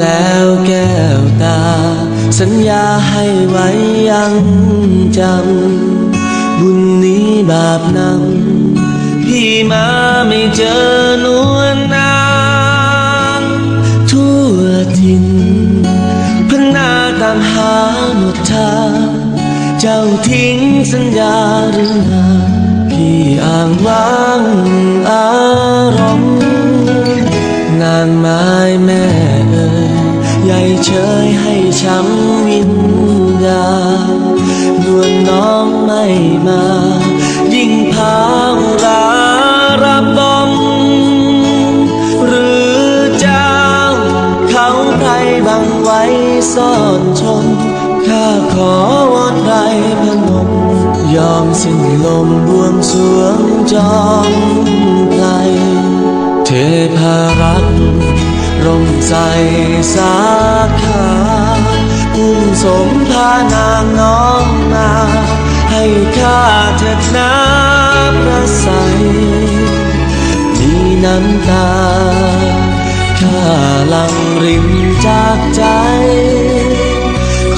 แล้วแก้วตา สัญญาให้ไว้ยังจำ บุญนี้บาปนำพี่มาไม่เจอนวลนางทั่วทินพนาตามหาหมดทางเจ้าทิ้งสัญญาหรือไงพี่อ่างว้างอาางไม้แม่เอ่ยใหญ่เชยให้ช้ำวิญญาณนวลน้องไม่มา ยิ่งพาวรารับดมหรือเจ้า เขาใครบังไว้ซ่อนชน ข้าขอวอนไรพนมยอมสิ้นลมบวงสวงจอมไพรเทพารักษ ร่มใสสาขาอุ้มสมพานางน้องมาให้ข้าเถิดน้ำพระใสมีน้ำตาข้าหลังริมจากใจ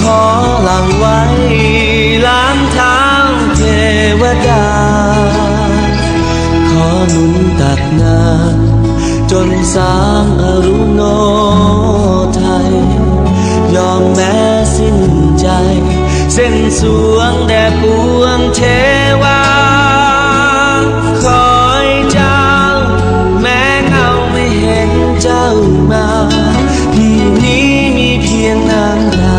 ขอหลังไว้ล้างเท้าเทวดา ขอหนุนตักน้ำ จนสางอรุโนไทย ยอมแม้สิ้นใจ เส้นสวงแด่ปวงเทวา คอยเจ้า แม้เงาไม่เห็นเจ้ามาที่นี้มีเพียงน้ำตา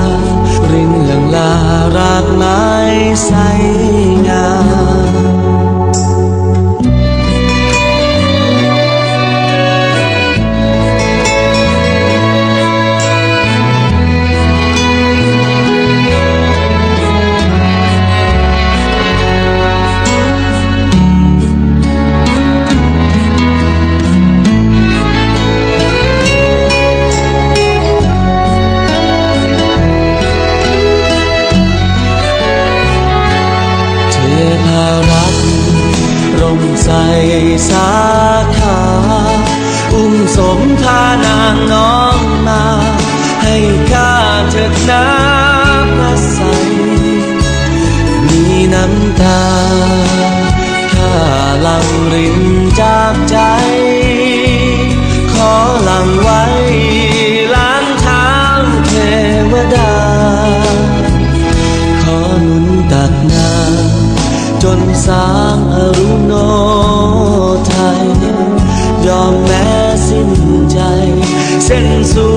รินหลังลารากไม้ใส ร่มใสสาขาอุ้มสมพานางน้องมา ให้ข้าเถิดน้ำพระใสมีน้ำตาข้าลังรินจากใจำจนสางอรุโนไทย ยอมแม้สิ้นใจ เส้นสู่